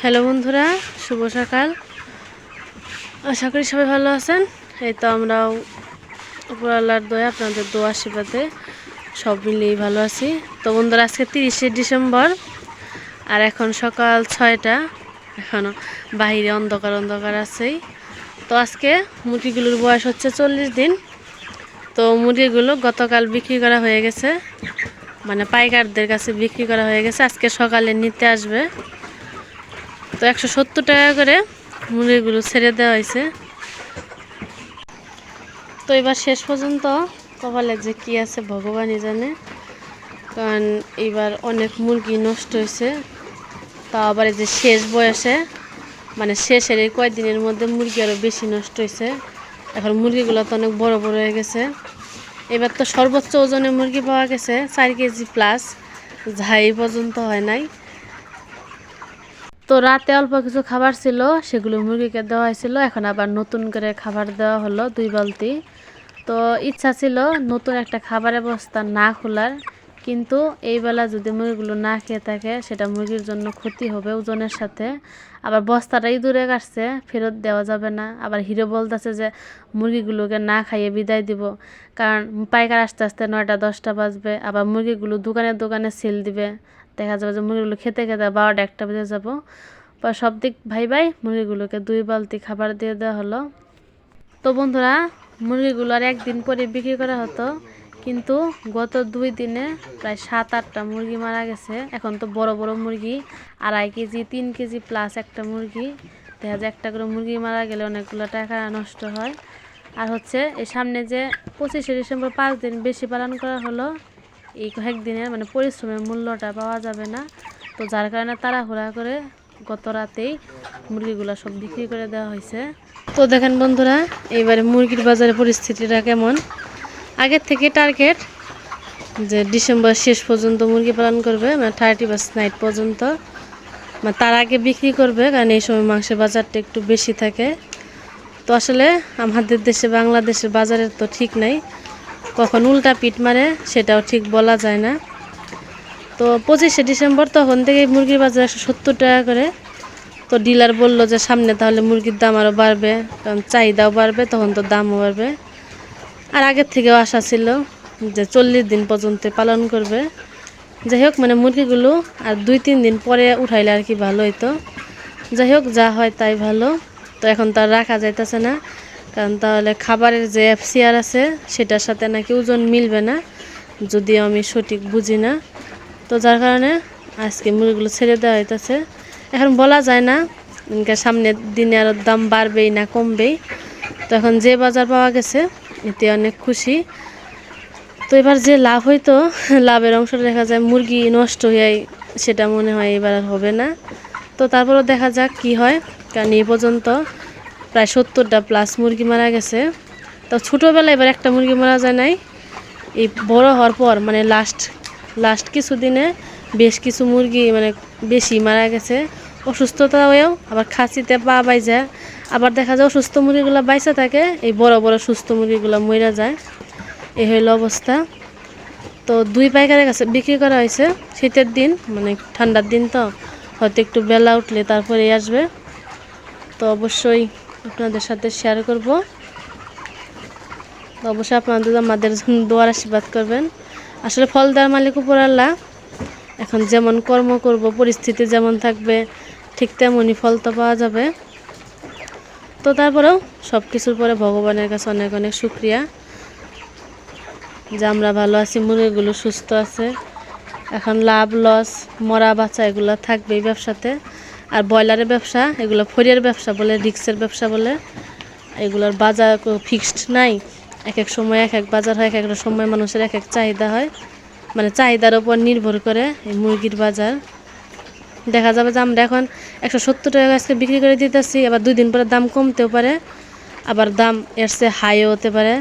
Hello বন্ধুরা, শুভ সকাল। আশা করি সবাই ভালো আছেন। এই তো আমরাও উপরওয়ালার দয়া, আপনাদের দোয়া আশীর্বাদে সব মিলিয়েই ভালো আছি। তো বন্ধুরা, আজকে তিরিশে ডিসেম্বর, আর এখন সকাল ছয়টা। এখনও বাইরে অন্ধকার অন্ধকার আছেই। তো আজকে মুরগিগুলোর বয়স হচ্ছে চল্লিশ দিন। তো মুরগিগুলো গতকাল বিক্রি করা হয়ে গেছে। মানে পাইকারদের কাছে বিক্রি করা হয়ে গেছে। আজকে সকালে নিতে আসবে। তো একশো সত্তর টাকা করে মুরগিগুলো ছেড়ে দেওয়া হয়েছে। তো এবার শেষ পর্যন্ত কপালে যে কি আছে ভগবানই জানে, কারণ এবার অনেক মুরগি নষ্ট হয়েছে। তা আবার যে শেষ বয়সে মানে শেষের এই কয়েকদিনের মধ্যে মুরগি আরও বেশি নষ্ট হয়েছে। এখন মুরগিগুলো তো অনেক বড় বড় হয়ে গেছে। এবার তো সর্বোচ্চ ওজনে মুরগি পাওয়া গেছে, চার কেজি প্লাস যা এই পর্যন্ত হয় নাই। তো রাতে অল্প কিছু খাবার ছিল, সেগুলো মুরগিকে দেওয়া হয়েছিল। এখন আবার নতুন করে খাবার দেওয়া হলো দুই বালতি। তো ইচ্ছা ছিল নতুন একটা খাবারের বস্তা না খোলার, কিন্তু এই বেলা যদি মুরগিগুলো না খেয়ে থাকে, সেটা মুরগির জন্য ক্ষতি হবে ওজনের সাথে। আবার বস্তাটা ইঁদুরে কাটছে, ফেরত দেওয়া যাবে না। আবার হিরো বলতেছে যে, মুরগিগুলোকে না খাইয়ে বিদায় দিব। কারণ পাইকার আস্তে আস্তে নয়টা, দশটা বাজবে। আবার মুরগিগুলো দোকানে দোকানে সেল দিবে। দেখা যাবে যে মুরগিগুলো খেতে খেতে বারোটা একটা বেজে যাব। পর সব দিক ভাই ভাই মুরগিগুলোকে দুই বালতি খাবার দিয়ে দেওয়া হলো। তো বন্ধুরা, মুরগিগুলো আর একদিন পরে বিক্রি করা হতো, কিন্তু গত দুই দিনে প্রায় সাত, আটটা মুরগি মারা গেছে। এখন তো বড় বড় মুরগি, আড়াই কেজি, তিন কেজি প্লাস একটা মুরগি। দেখা যায় একটা করে মুরগি মারা গেলে অনেকগুলো টাকা নষ্ট হয়। আর হচ্ছে, এই সামনে যে পঁচিশে ডিসেম্বর পাঁচ দিন বেশি পালন করা হলো এই কয়েকদিনের মানে পরিশ্রমের মূল্যটা পাওয়া যাবে না। তো যার কারণে তাড়াহুড়া করে গত রাতেই মুরগিগুলো সব বিক্রি করে দেওয়া হয়েছে। তো দেখেন বন্ধুরা এইবারে মুরগির বাজারের পরিস্থিতিটা কেমন? আগের থেকে টার্গেট যে ডিসেম্বর শেষ পর্যন্ত মুরগি পালন করবে মানে থার্টি ফার্স্ট নাইট পর্যন্ত। মানে তার আগে বিক্রি করবে, কারণ এই সময় মাংসের বাজারটা একটু বেশি থাকে। তো আসলে আমাদের দেশে, বাংলাদেশের বাজারের তো ঠিক নাই। কখন উল্টা পিট মারে, সেটাও ঠিক বলা যায় না। তো পঁচিশে ডিসেম্বর তখন থেকে মুরগির বাজার একশো সত্তর টাকা করে। তো ডিলার বলল যে, সামনে তাহলে মুরগির দাম আরও বাড়বে, কারণ চাহিদাও বাড়বে, তখন তো দামও বাড়বে। আর আগের থেকেও আশা ছিল যে, চল্লিশ দিন পর্যন্ত পালন করবে। যাই হোক মানে মুরগিগুলো আর দুই তিন দিন পরে উঠাইলে আর কি ভালো হইতো। যাই হোক, যা হয় তাই ভালো। তো এখন তো আর রাখা যাইতেছে না। কারণ তাহলে খাবারের যে এফসিআর আছে, সেটার সাথে নাকি ওজন মিলবে না, যদিও আমি সঠিক বুঝি না। তো যার কারণে আজকে মুরগিগুলো ছেড়ে দেওয়া হইতেছে। এখন বলা যায় না সামনের দিনে আরও দাম বাড়বেই না কমবেই। তো এখন যে বাজার পাওয়া গেছে, এতে অনেক খুশি। তো এবার যে লাভ হইতো, লাভের অংশটা দেখা যায় মুরগি নষ্ট হয়ে সেটা মনে হয় এবার আর হবে না। তো তারপরেও দেখা যাক কি হয়, কারণ এই পর্যন্ত প্রায় সত্তরটা প্লাস মুরগি মারা গেছে। তো ছোটোবেলায় এবার একটা মুরগি মারা যায় নাই। এই বড় হওয়ার পর মানে লাস্ট লাস্ট কিছুদিনে বেশ কিছু মুরগি মানে বেশি মারা গেছে। অসুস্থতা হয়েও আবার খাসিতে পা বাইজা। আবার দেখা যায় অসুস্থ মুরগিগুলো বাইসা থাকে, এই বড় বড় সুস্থ মুরগিগুলো মরে যায়। এই হইল অবস্থা। তো দুই পাইকারের কাছে বিক্রি করা হয়েছে শীতের দিন মানে ঠান্ডার দিন তো। হয়তো একটু বেলা উঠলে তারপরে আসবে। তো অবশ্যই আপনাদের সাথে শেয়ার করব। অবশ্যই আপনাদের আমাদের দোয়ার আশীর্বাদ করবেন। আসলে ফল দেওয়ার মালিক উপর আল্লাহ। এখন যেমন কর্ম করব, পরিস্থিতি যেমন থাকবে, ঠিক তেমনই ফল তো পাওয়া যাবে। তো তারপরেও সব কিছুর পরে ভগবানের কাছে অনেক অনেক শুক্রিয়া। যে আমরা ভালো আছি, মুরগিগুলো সুস্থ আছে। এখন লাভ লস মরা, বাচ্চা এগুলো থাকবে ব্যবসাতে। আর ব্রয়লারের ব্যবসা, এগুলো ফরিয়ার ব্যবসা বলে, রিক্সের ব্যবসা বলে। এগুলোর বাজার ফিক্সড নাই। এক এক সময় এক এক বাজার হয় এক এক সময় মানুষের এক এক চাহিদা হয়। মানে চাহিদার উপর নির্ভর করে এই মুরগির বাজার। দেখা যাবে যে আমরা এখন একশো সত্তর টাকা আজকে বিক্রি করে দিতেছি, আবার দুই দিন পরে দাম কমতেও পারে, আবার দাম এর চেয়ে হাইও হতে পারে।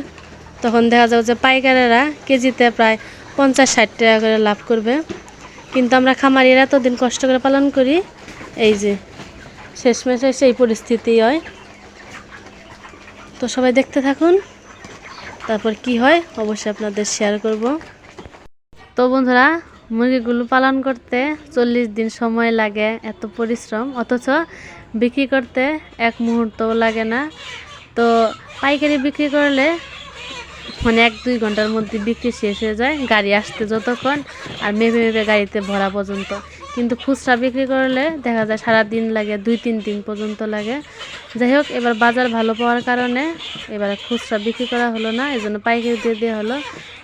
তখন দেখা যাবে যে পাইকারেরা কেজিতে প্রায় পঞ্চাশ ষাট টাকা করে লাভ করবে। কিন্তু আমরা খামারিরা এতদিন কষ্ট করে পালন করি এই যে, শেষমেশ সেই পরিস্থিতি হয়। তো সবাই দেখতে থাকুন, তারপর কি হয় অবশ্যই আপনাদের শেয়ার করব। তো বন্ধুরা, মুরগিগুলো পালন করতে চল্লিশ দিন সময় লাগে এত পরিশ্রম, অথচ বিক্রি করতে এক মুহূর্তও লাগে না। তো পাইকারি বিক্রি করলে মানে এক দুই ঘণ্টার মধ্যে বিক্রি শেষ হয়ে যায়, গাড়ি আসতে যতক্ষণ, আর মেপে মেপে গাড়িতে ভরা পর্যন্ত। কিন্তু খুচরা বিক্রি করলে দেখা যায় সারা দিন লাগে দুই তিন দিন পর্যন্ত লাগে। যাই হোক, এবার বাজার ভালো পাওয়ার কারণে এবার খুচরা বিক্রি করা হলো না এই জন্য পাইকারি দিয়ে দেওয়া হলো।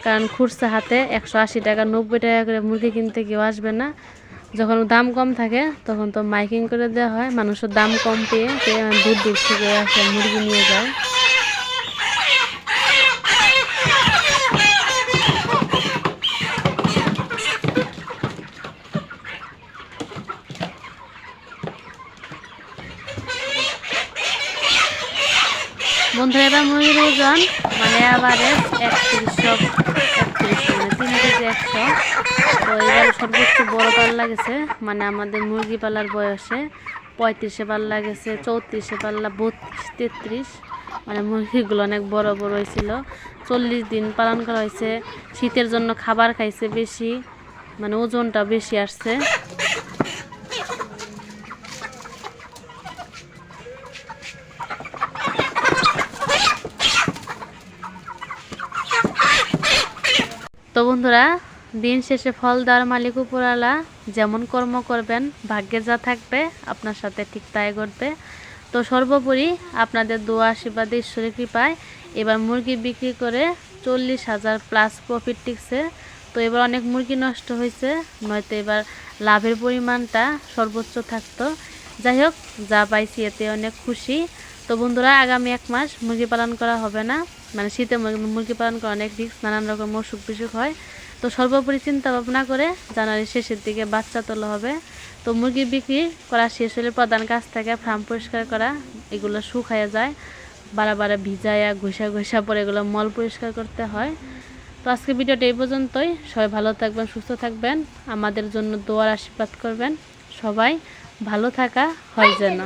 কারণ খুচরা হাতে একশো আশি টাকা, নব্বই টাকা করে মুরগি কিনতে কেউ আসবে না। যখন দাম কম থাকে, তখন তো মাইকিং করে দেওয়া হয়। মানুষের দাম কম পেয়ে পেয়ে দূর দূর থেকে আসে, মুরগি নিয়ে যায়। এবার মুরগির ওজন মানে আবারে একত্রিশশো একত্রিশশো মানে তিন কেজি একশো। তো এবার সর্বোচ্চ বড় পাল্লা গেছে মানে আমাদের মুরগি পালার বয়সে পঁয়ত্রিশে পাল্লা গেছে চৌত্রিশে পাল্লা বত্রিশ, তেত্রিশ। মানে মুরগিগুলো অনেক বড় বড় হয়েছিল। চল্লিশ দিন পালন করা হয়েছে। শীতের জন্য খাবার খাইছে বেশি মানে ওজনটা বেশি আসছে। তো বন্ধুরা, দিন শেষে ফল দেওয়ার মালিক উপরালা যেমন কর্ম করবেন, ভাগ্যে যা থাকবে আপনার সাথে ঠিক তাই করবে তো সর্বোপরি আপনাদের দোয়া, আশীর্বাদে, ঈশ্বরের কৃপায় এবার মুরগি বিক্রি করে চল্লিশ হাজার প্লাস প্রফিট টিকছে। তো এবার অনেক মুরগি নষ্ট হয়েছে, নয়তো এবার লাভের পরিমাণটা সর্বোচ্চ থাকতো। যাই হোক, যা পাইছি এতে অনেক খুশি। তো বন্ধুরা, আগামী এক মাস মুরগি পালন করা হবে না। মানে শীতে মুরগি পালন করা অনেক রিস্ক নানান রকম অসুখ বিসুখ হয়। তো সর্বোপরি চিন্তা ভাবনা করে জানুয়ারির শেষের দিকে বাচ্চা তোলা হবে। তো মুরগি বিক্রি করা শেষ হলে প্রধান কাজ থাকে ফার্ম পরিষ্কার করা, এগুলো শুকায়া যায় বারে বারে ভিজায়া, ঘষা ঘষা পরে এগুলো মল পরিষ্কার করতে হয়। তো আজকে ভিডিওটা এই পর্যন্তই। সবাই ভালো থাকবেন, সুস্থ থাকবেন। আমাদের জন্য দোয়ার আশীর্বাদ করবেন। সবাই ভালো থাকা হয় যেন।